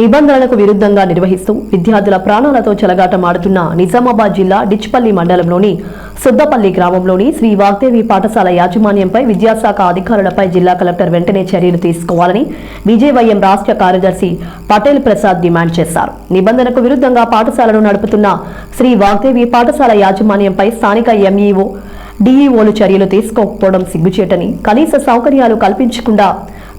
నిబంధనలకు విరుద్ధంగా నిర్వహిస్తూ విద్యార్థుల ప్రాణాలతో చెలగాటమాడుతున్న నిజామాబాద్ జిల్లా డిచ్పల్లి మండలంలోని సుద్దపల్లి గ్రామంలోని శ్రీ వాగ్దేవి పాఠశాల యాజమాన్యంపై విద్యాశాఖ అధికారులపై జిల్లా కలెక్టర్ వెంటనే చర్యలు తీసుకోవాలని విజయవైఎం రాష్ట్ర కార్యదర్శి పటేల్ ప్రసాద్ డిమాండ్ చేశారు. నిబంధనకు విరుద్ధంగా పాఠశాలను నడుపుతున్న శ్రీ వాగ్దేవి పాఠశాల యాజమాన్యంపై స్థానిక ఎంఈఓ డీఈఓలు చర్యలు తీసుకోకపోవడం సిగ్గుచేటని కనీస సౌకర్యాలు కల్పించకుండా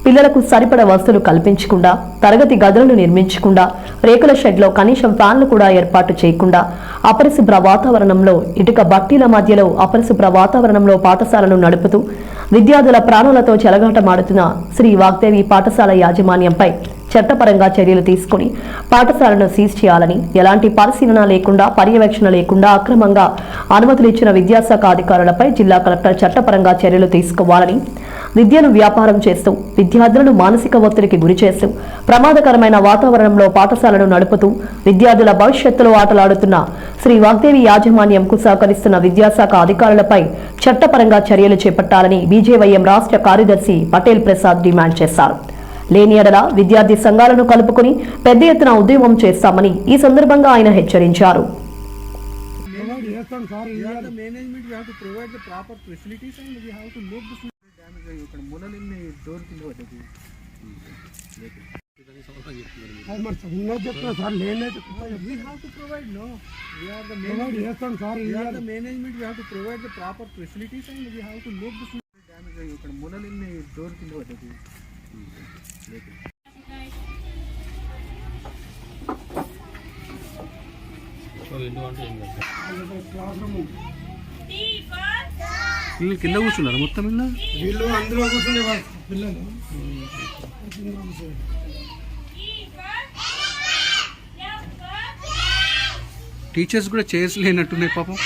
పిల్లలకు సరిపడ వసతులు కల్పించకుండా తరగతి గదులను నిర్మించకుండా రేకుల షెడ్లో కనీసం ఫ్యాన్లు కూడా ఏర్పాటు చేయకుండా అపరిశుభ్ర వాతావరణంలో ఇటుక బట్టీల మధ్యలో అపరిశుభ్ర వాతావరణంలో పాఠశాలను నడుపుతూ విద్యార్థుల ప్రాణాలతో చెలగాటమాడుతున్న శ్రీ వాగ్దేవి పాఠశాల యాజమాన్యంపై చట్టపరంగా చర్యలు తీసుకుని పాఠశాలను సీజ్ చేయాలని ఎలాంటి పరిశీలన లేకుండా పర్యవేక్షణ లేకుండా అక్రమంగా అనుమతులు ఇచ్చిన విద్యాశాఖ అధికారులపై జిల్లా కలెక్టర్ చట్టపరంగా చర్యలు తీసుకోవాలని విద్యను వ్యాపారం చేస్తూ విద్యార్థులను మానసిక ఒత్తిడికి గురి చేస్తూ ప్రమాదకరమైన వాతావరణంలో పాఠశాలను నడుపుతూ విద్యార్థుల భవిష్యత్తులో ఆటలాడుతున్న శ్రీ వాగ్దేవి యాజమాన్యంకు సహకరిస్తున్న విద్యాశాఖ అధికారులపై చట్టపరంగా చర్యలు చేపట్టాలని బీజేవైఎం రాష్ట్ర కార్యదర్శి పటేల్ ప్రసాద్ డిమాండ్ చేశారు. లేని ఎడల విద్యార్థి సంఘాలను కలుపుకుని పెద్ద ఎత్తున ఉద్యమం చేస్తామని ఈ సందర్భంగా ఆయన హెచ్చరించారు. are the management, we have to provide the proper facilities and we have to make this damage అయ్యి ఇక్కడ మొనలిన్ని డోర్ కింద పడ్డది అది మరి ఉన్నది చెప్తున్నా sir లేనైతే We have to provide, no. We are the provide management, చేస్తాం sir we are the management, we have to provide the proper facilities and we have to make this damage అయ్యి ఇక్కడ మొనలిన్ని door కింద పడ్డది class room వీళ్ళు కింద కూర్చున్నారు మొత్తం ఇలా వీళ్ళు అందులో కూర్చునే పిల్లలు. టీచర్స్ కూడా చైర్స్ లేనట్టున్నాయి పాపం.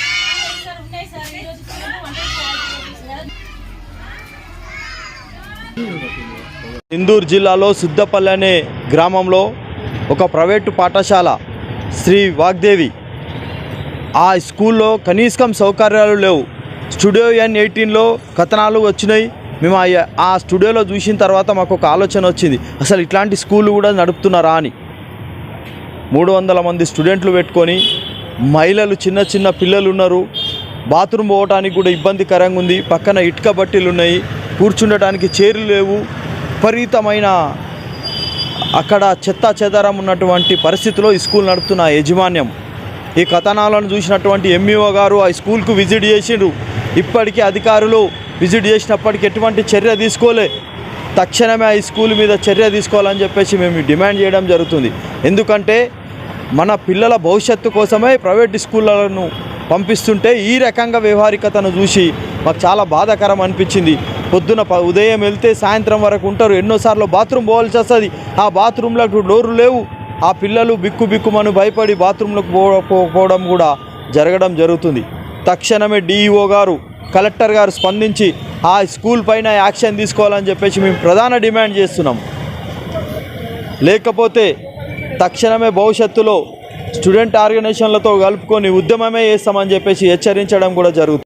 ఇందూరు జిల్లాలో సిద్దపల్లి అనే గ్రామంలో ఒక ప్రైవేటు పాఠశాల శ్రీ వాగ్దేవి. ఆ స్కూల్లో కనీసం సౌకర్యాలు లేవు. స్టూడియో ఎన్ ఎయిటీన్లో కథనాలు వచ్చినాయి. మేము ఆ- ఆ స్టూడియోలో చూసిన తర్వాత మాకు ఒక ఆలోచన వచ్చింది. అసలు ఇట్లాంటి స్కూల్ కూడా నడుపుతున్నారా అని. మూడు వందల మంది స్టూడెంట్లు పెట్టుకొని మహిళలు చిన్న చిన్న పిల్లలు ఉన్నారు. బాత్రూమ్ పోవడానికి కూడా ఇబ్బందికరంగా ఉంది. పక్కన ఇటుక బట్టీలు ఉన్నాయి. కూర్చుండటానికి చైర్లు లేవు. విపరీతమైన అక్కడ చెత్త చెదారం ఉన్నటువంటి పరిస్థితిలో ఈ స్కూల్ నడుపుతున్న యజమాన్యం. ఈ కథనాలను చూసినటువంటి ఎంఈఓ గారు ఆ స్కూల్కు విజిట్ చేసిండ్రు. ఇప్పటికీ అధికారులు విజిట్ చేసినప్పటికీ ఎటువంటి చర్య తీసుకోలే. తక్షణమే ఆ స్కూల్ మీద చర్య తీసుకోవాలని చెప్పేసి మేము డిమాండ్ చేయడం జరుగుతుంది. ఎందుకంటే మన పిల్లల భవిష్యత్తు కోసమే ప్రైవేట్ స్కూళ్ళను పంపిస్తుంటే ఈ రకంగా వ్యవహారికతను చూసి మాకు చాలా బాధాకరం అనిపించింది. పొద్దున ఉదయం వెళ్తే సాయంత్రం వరకు ఉంటారు. ఎన్నోసార్లు బాత్రూమ్ పోవాల్సి వస్తుంది. ఆ బాత్రూంలకు డోర్లు లేవు. ఆ పిల్లలు బిక్కు బిక్కుమని భయపడి బాత్రూంలకు పోవడం కూడా జరగడం జరుగుతుంది. తక్షణమే డిఈఓ గారు కలెక్టర్ గారు స్పందించి ఆ స్కూల్ పైన యాక్షన్ తీసుకోవాలని చెప్పేసి మేము ప్రధాన డిమాండ్ చేస్తున్నాం. లేకపోతే తక్షణమే భవిష్యత్తులో స్టూడెంట్ ఆర్గనైజేషన్లతో కలుపుకొని ఉద్యమమే చేస్తామని చెప్పేసి హెచ్చరించడం కూడా జరుగుతుంది.